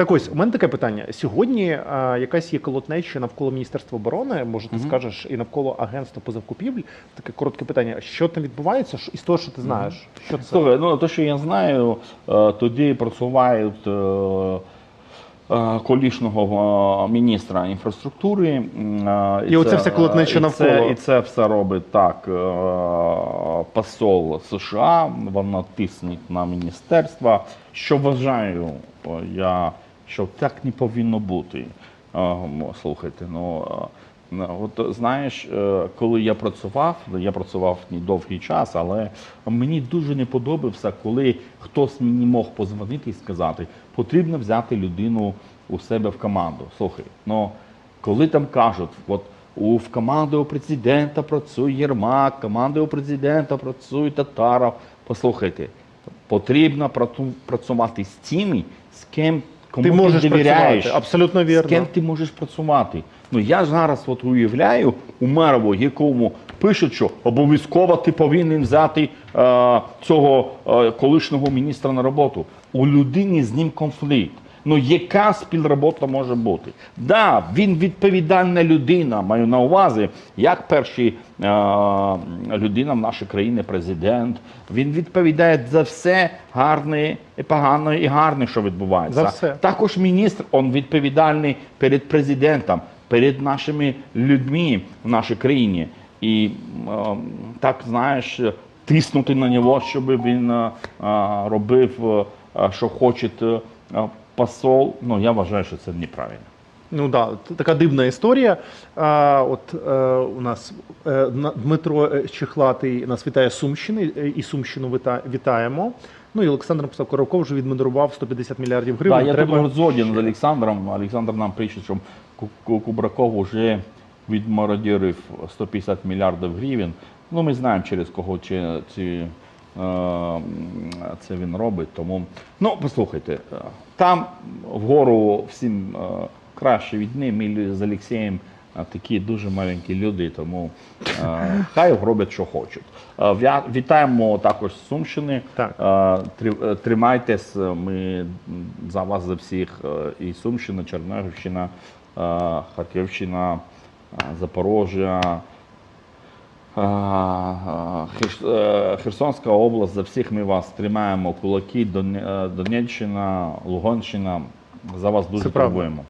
Так ось, у мене таке питання. Сьогодні а, якась є колотнеча навколо Міністерства оборони, може, ти Мгм. скажеш, і навколо агентства по закупівлі. Таке коротке питання. Що там відбувається? Що- Із того, що ти знаєш? Що це? Слухай, ну те, що я знаю, е, тоді працюють е, е, колишнього е, міністра інфраструктури. е, І оце все колотнеча і навколо. Це, і це все робить так е, посол США, вона тисне на міністерство. Що вважаю, я, що так не повинно бути. Слухайте, ну. Ну, От знаєш, е, коли я працював, я працював не довгий час, але мені дуже не подобався, коли хтось мені мог позвонити і сказати, потрібно взяти людину у себе в команду. Слухай, ну коли там кажуть, от у в команди у президента працює Єрмак, команди у президента працює Татаров. Послухайте, потрібно працювати з тими, з ким кому Ти можеш довіряєш. працювати. Абсолютно З ким ти можеш працювати? Ну я зараз от уявляю Умерово, якому пишуть, що обов'язково ти повинен взяти е, цього е, колишнього міністра на роботу. У людини з ним конфлікт. Ну яка співробота може бути? Да, він відповідальна людина. Маю на увазі, як перший е, людина в нашій країні, президент. Він відповідає за все гарне і погане, і гарне, що відбувається. За все. Також міністр він відповідальний перед президентом, перед нашими людьми в нашій країні. І е, так знаєш, тиснути на нього, щоб він е, е, робив, е, що хоче е, посол. Ну я вважаю, що це неправильно. Ну да, така дивна історія. А, от е, у нас е, Дмитро е, Чехлатий нас вітає з Сумщини, е, і Сумщину вита, вітаємо. Ну і Олександр написав, Коровков вже відмодерував 150 мільярдів гривень. Да, я Треба... тут згоден з Олександром. Олександр нам пише, що Ку- Ку- Кубраков вже відмародірив 150 мільярдів гривень. Ну, ми знаємо, через кого чи, ці, це він робить. Тому, ну, послухайте, е, там вгору всім е, краще від них. Ми з Олексієм е, такі дуже маленькі люди, тому е, хай роблять, що хочуть. Е, Вітаємо також з Сумщини. Так. Е, три- е, Тримайтесь, е, ми за вас за всіх. е, І Сумщина, Чернігівщина, е, Харківщина, е, Запорожжя, е, е, е, Херсонська область. За всіх ми вас тримаємо кулаки, е, Донеччина, Луганщина. За вас дуже турбуємо.